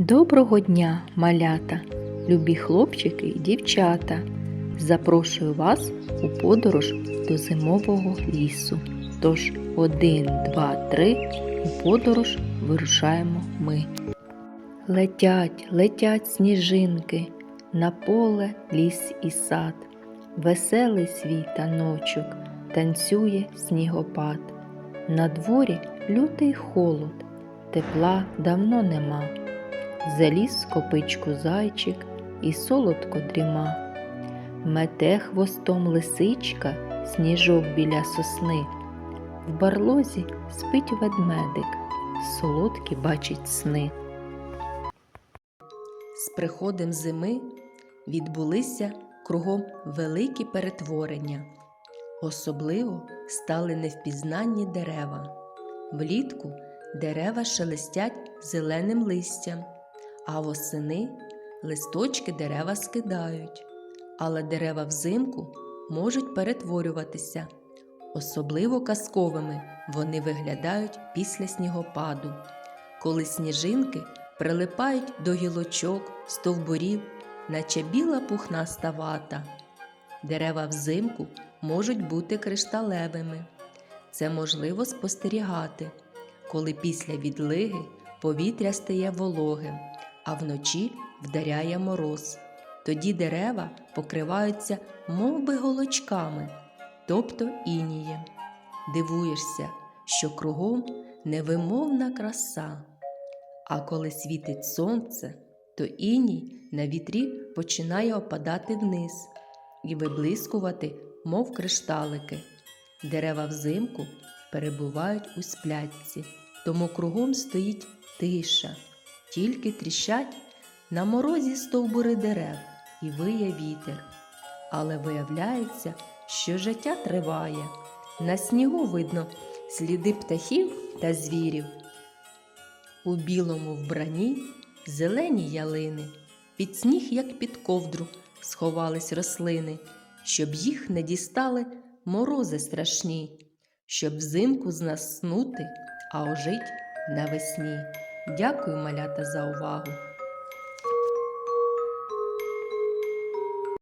Доброго дня, малята, любі хлопчики і дівчата. Запрошую вас у подорож до зимового лісу. Тож один, два, три у подорож вирушаємо ми. Летять, летять сніжинки на поле, ліс і сад. Веселий свій таночок танцює снігопад. На дворі лютий холод, тепла давно нема. Заліз копичку зайчик і солодко дріма. Мете хвостом лисичка сніжок біля сосни. В барлозі спить ведмедик, солодкі бачить сни. З приходом зими відбулися кругом великі перетворення. Особливо стали невпізнанні дерева. Влітку дерева шелестять зеленим листям, а восени листочки дерева скидають. Але дерева взимку можуть перетворюватися. Особливо казковими вони виглядають після снігопаду, коли сніжинки прилипають до гілочок, стовбурів, наче біла пухнаста вата. Дерева взимку можуть бути кришталевими. Це можливо спостерігати, коли після відлиги повітря стає вологим, а вночі вдаряє мороз. Тоді дерева покриваються мов би, голочками, тобто інієм. Дивуєшся, що кругом невимовна краса. А коли світить сонце, то іній на вітрі починає опадати вниз і виблискувати, мов кришталики. Дерева взимку перебувають у сплятці, тому кругом стоїть тиша, тільки тріщать на морозі стовбури дерев і виє вітер. Але виявляється, що життя триває. На снігу видно сліди птахів та звірів. У білому вбранні зелені ялини, під сніг, як під ковдру, сховались рослини, щоб їх не дістали морози страшні, щоб взимку знаснути, а ожить навесні. Дякую, малята, за увагу!